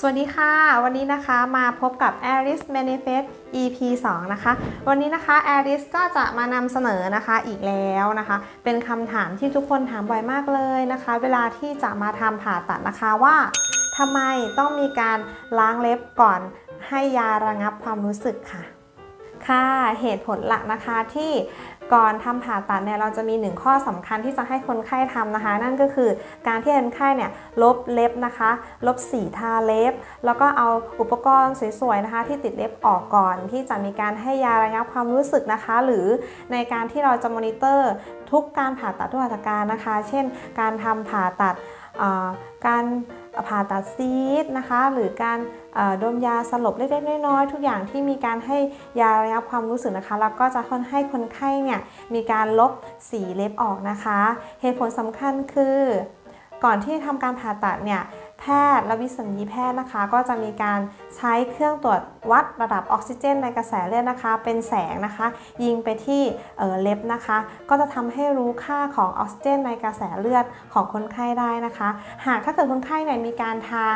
สวัสดีค่ะ วันนี้นะคะมาพบกับ Alice Manifest EP 2 นะคะ วันนี้นะคะ Alice ก็จะมานำเสนอนะคะอีกแล้วนะคะ เป็นคำถามที่ทุกคนถามบ่อยมากเลยนะคะ เวลาที่จะมาทำผ่าตัดนะคะว่าทำไมต้องมีการล้างเล็บก่อนให้ยาระงับความรู้สึกค่ะค่ะเหตุผลหลักนะคะที่ ก่อนทำผ่าตัดเนี่ยเราจะมีหนึ่งข้อสำคัญที่จะให้คนไข้ทำนะคะ นั่นก็คือการที่คนไข้เนี่ยลบเล็บนะคะ ลบสีทาเล็บ แล้วก็เอาอุปกรณ์สวยๆนะคะ ที่ติดเล็บออกก่อน ที่จะมีการให้ยาระงับความรู้สึกนะคะ หรือในการที่เราจะมอนิเตอร์ทุกการผ่าตัดทุกหัตการนะคะ เช่น การทำผ่าตัดการ ผ่าตัดซีดนะคะ หรือการดมยาสลบเล็กๆน้อยๆทุกอย่างที่มีการให้ยาระงับความรู้สึกนะคะแล้วก็จะค่อนให้คนไข้เนี่ยมีการลบสีเล็บออกนะคะ เหตุผลสำคัญคือ ก่อนที่ทำการผ่าตัดเนี่ย ทย์ และวิสัญญีแพทย์นะคะ ก็จะมีการใช้เครื่องตรวจวัดระดับออกซิเจน ในกระแสเลือดนะคะ เป็นแสงนะคะ ยิงไปที่เเล็บนะคะ ก็จะทำให้รู้ค่าของออกซิเจน ในกระแสเลือดของคนไข้ได้นะคะ หากถ้าเกิดคนไข้เนี่ยมีการทา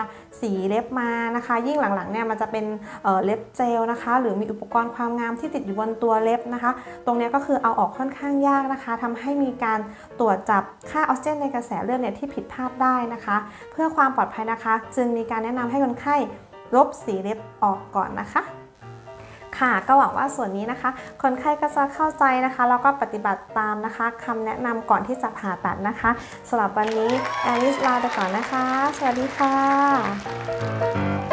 สีเล็บมานะคะ ยิ่งหลังๆเนี่ยมันจะเป็นเเล็บเจลนะคะ หรือมีอุปกรณ์ความงามที่ติดอยู่บนตัวเล็บนะคะ ตรงนี้ก็คือเอาออกค่อนข้างยากนะคะทำให้มีการตรวจจับค่าออกซิเจน ในกระแสเลือดเนี่ยที่ผิดพลาดได้นะคะ เพื่อความปลอดภัยนะคะ จึงมีการแนะนำให้คนไข้ลบสีเล็บออกก่อนนะคะ ค่ะก็หวังว่าส่วนนี้นะคะ คนไข้ก็จะเข้าใจนะคะแล้วก็ปฏิบัติตามนะคะคำแนะนำก่อนที่จะผ่าตัดนะคะสำหรับวันนี้แอลิสลาไปก่อนนะคะ สวัสดีค่ะ